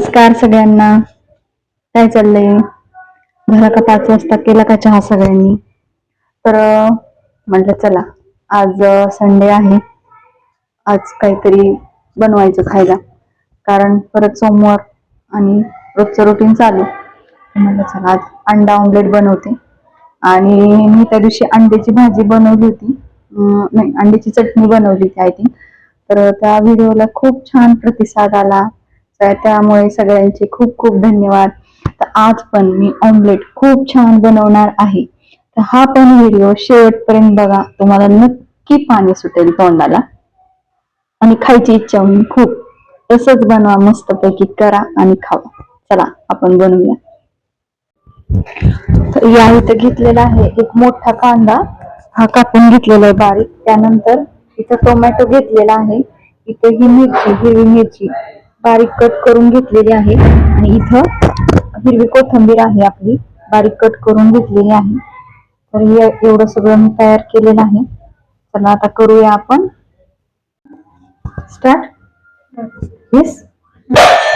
नमस्कार सगळ्यांना. काय चाललंय? घरा का पाच वाजता केला का चहा सगळ्यांनी? तर म्हटलं चला आज संडे आहे. आज काहीतरी बनवायचं खायला. कारण परत सोमवार आणि रोजचं रुटीन चालू. म्हटलं चला आज अंडा ऑमलेट बनवते. आणि मी त्या दिवशी अंड्याची भाजी बनवली होती. नाही अंड्याची चटणी बनवली होती आय थिंक तर त्या व्हिडिओला खूप छान प्रतिसाद आला. तर त्यामुळे सगळ्यांचे खूप खूप धन्यवाद. तर आज पण मी ऑमलेट खूप छान बनवणार आहे. तर हा पण व्हिडिओ शेवटपर्यंत बघा. तुम्हाला नक्की पाणी सुटेल तोंडाला. आणि खायची इच्छा होईल खूप. तसंच बनवा मस्तपैकी करा आणि खावा. चला आपण बनवूया. तर या इथं घेतलेला आहे एक मोठा कांदा. हा कापून घेतलेला आहे बारीक. त्यानंतर इथं टोमॅटो घेतलेला आहे. इथे ही मिरची हिरवी मिरची. बारीक कट करून घेतलेली आहे. आणि इथं हिरवी कोथिंबीर आहे आपली. बारीक कट करून घेतलेली आहे. तर हे एवढं सगळं मी तयार केलेलं आहे. चला आता करूया आपण. स्टार्ट येस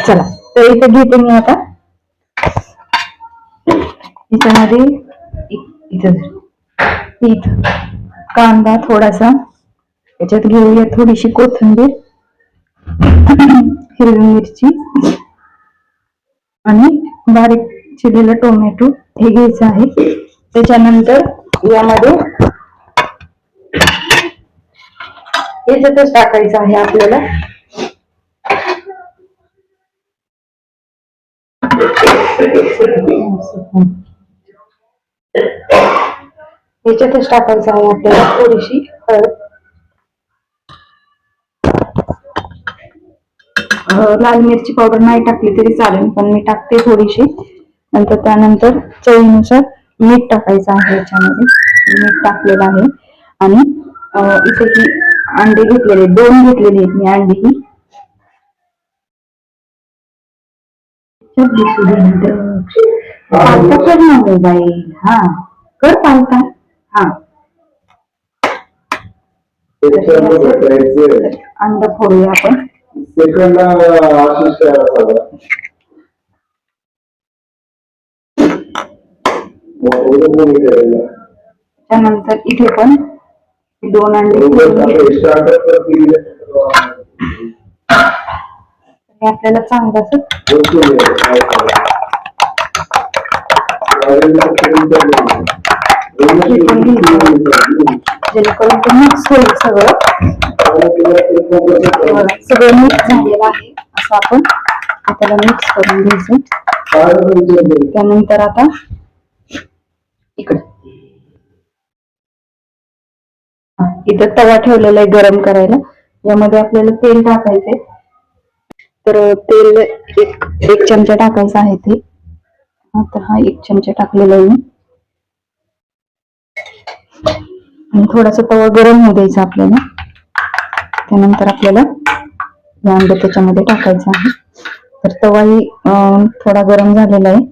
चला तर इथं घेते मी आता. याच्यामध्ये इथं इथं. कांदा थोडासा. याच्यात घेऊया थोडीशी कोथिंबीर. हिरवी मिरची आणि बारीक चिरलेला टोमॅटो हे घ्यायचं आहे. त्याच्यानंतर यामध्ये याच्यातच टाकायचं आहे आपल्याला. याच्यातच टाकायचं आहे आपल्याला थोडीशी. लाल मिरची पावडर नाही टाकली तरी चालेल पण मी टाकते थोडीशी. नंतर त्यानंतर चवीनुसार मीठ टाकायचं आहे याच्यामध्ये. मीठ टाकलेलं आहे. आणि इथे ही अंडे घेतलेले दोन घेतलेले आहेत मी अंडे ही. पालता कर ना हो मोबाईल हा कर पालता हा. अंडा फोडूया आपण. सेकंडला आशिष त्यानंतर इथे पण दोन अंडे आपल्याला चांगलं जेणेकरून ते मिक्स होईल सगळं. सगळं मिक्स झालेलं आहे. असं आपण त्याला मिक्स करून घ्यायचं त्यानंतर आता इकडे. इथं तवा ठेवलेला आहे गरम करायला. यामध्ये आपल्याला तेल टाकायचंय तर तेल एक एक चमचा टाकायचा आहे ते. हा, तर हा एक चमचा टाकलेला आहे मी. आणि थोडासा तवा गरम होऊ द्यायचा आपल्याला. त्यानंतर आपल्याला हे अंड त्याच्यामध्ये टाकायचं आहे. तर तवाही थोडा गरम झालेला आहे.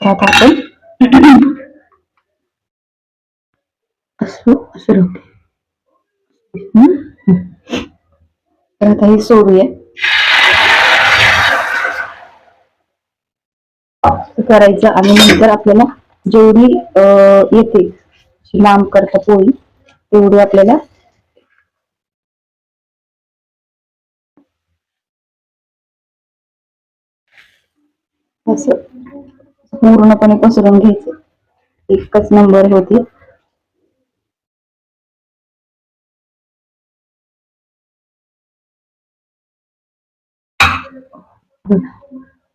त्यात आपण राहू तर आता हे सोडूया. करायचं आणि नंतर आपल्याला जेवढी अं, येते लांब करता पोळी तेवढी आपल्याला? असं. पूर्णपणे पसरून घ्यायचं. एकच नंबर होती.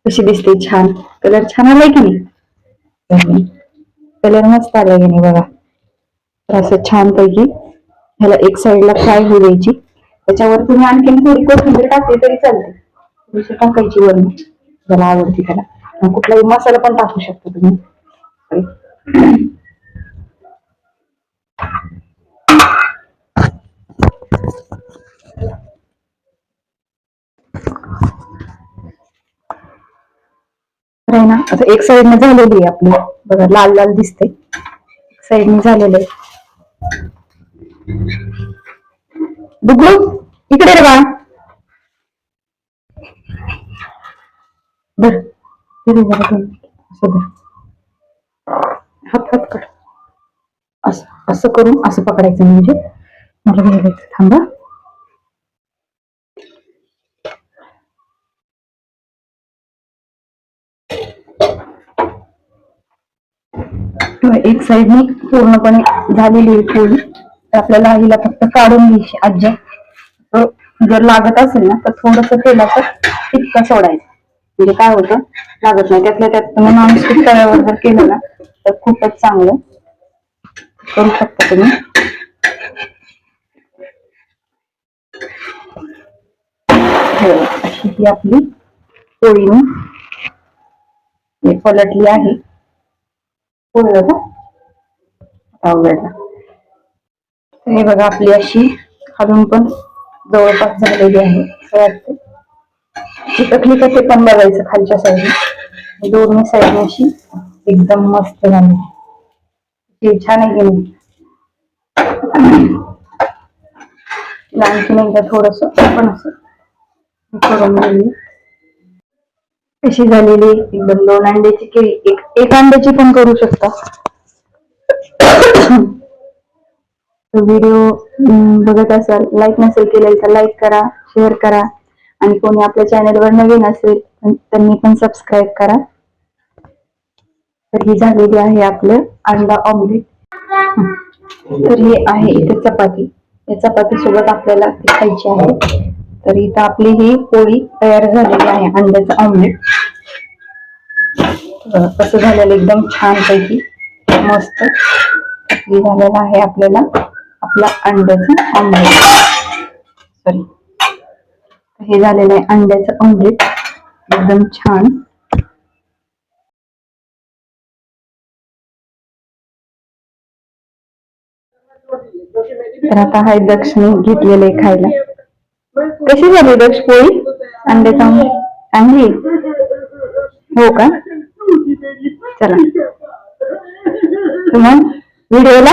कशी दिसते छान. कलर छान आलाय की नाही? कलर मस्त आलाय की नाही बघा. तर असं छान पैकी ह्याला एक साइडला फ्राय होऊ द्यायची. त्याच्यावर तुम्ही आणखीन थोडी कोथिंबीर टाकली तरी चालते थोडीशी टाकायची वरून ज्याला आवडते त्याला. कुठलाही मसाला पण टाकू शकता तुम्ही. ना आता एक साइडने झालेली आहे आपली. बघा लाल लाल दिसते एक साईडने झालेलं आहे. डुगू इकडे रे बा. बर असं हात हात कर असं असं करून असं पकडायचं म्हणजे मला घ्यायचं थांबा एक साईडने पूर्णपणे झालेली आहे पोळी तर आपल्याला हिला फक्त काढून घ्यायची आज्जा जर लागत असेल ना तर थोडस तेलाचं टिक्का सोडायचं. म्हणजे काय होतं लागत नाही. त्यातल्या त्यात तुम्ही नॉनस्टिक तव्यावर जर केलं ना तर खूपच चांगलं करू शकता तुम्ही. हो, अशी ती आपली पोळी पलटली आहे. पोळी आता उघडला हे बघा आपली अशी खालून पण जवळपास झालेली आहे असं चिटकली का ते पण बघायचं खालच्या साईडने दोन्ही साईडने अशी एकदम मस्त झाली. ती छान आहे की आणखीन एकदा थोडस पण असं करून घेऊया कशी झालेली एकदम दोन अंड्याची केळी. एक एक अंड्याची पण करू शकता. व्हिडिओ बघत असाल लाईक नसेल केलेल तर लाईक करा शेअर करा. आणि कोणी आपल्या चॅनलवर नवीन असेल त्यांनी पण सबस्क्राईब करा. तर ही झालेली आहे आपलं अंडा ऑमलेट तर हे आहे इथे चपाती. या चपाती सोबत आपल्याला खायची आहे. तर इथं आपली ही पोळी तयार झालेली आहे अंड्याचं ऑमलेट असं कसं झालेलं एकदम छान पैकी मस्त. हे झालेलं आहे आपल्याला. आपला अंड्याचं ऑमलेट सॉरी हे झालेलं आहे अंड्याचं ऑमलेट एकदम छान. तर आता हाय दक्षिणी घेतलेले खायला. कशी झाली दक्ष पोळी? अंड्याचं ऑमलेट चांगली? हो का? चला. तुम्हाला व्हिडिओला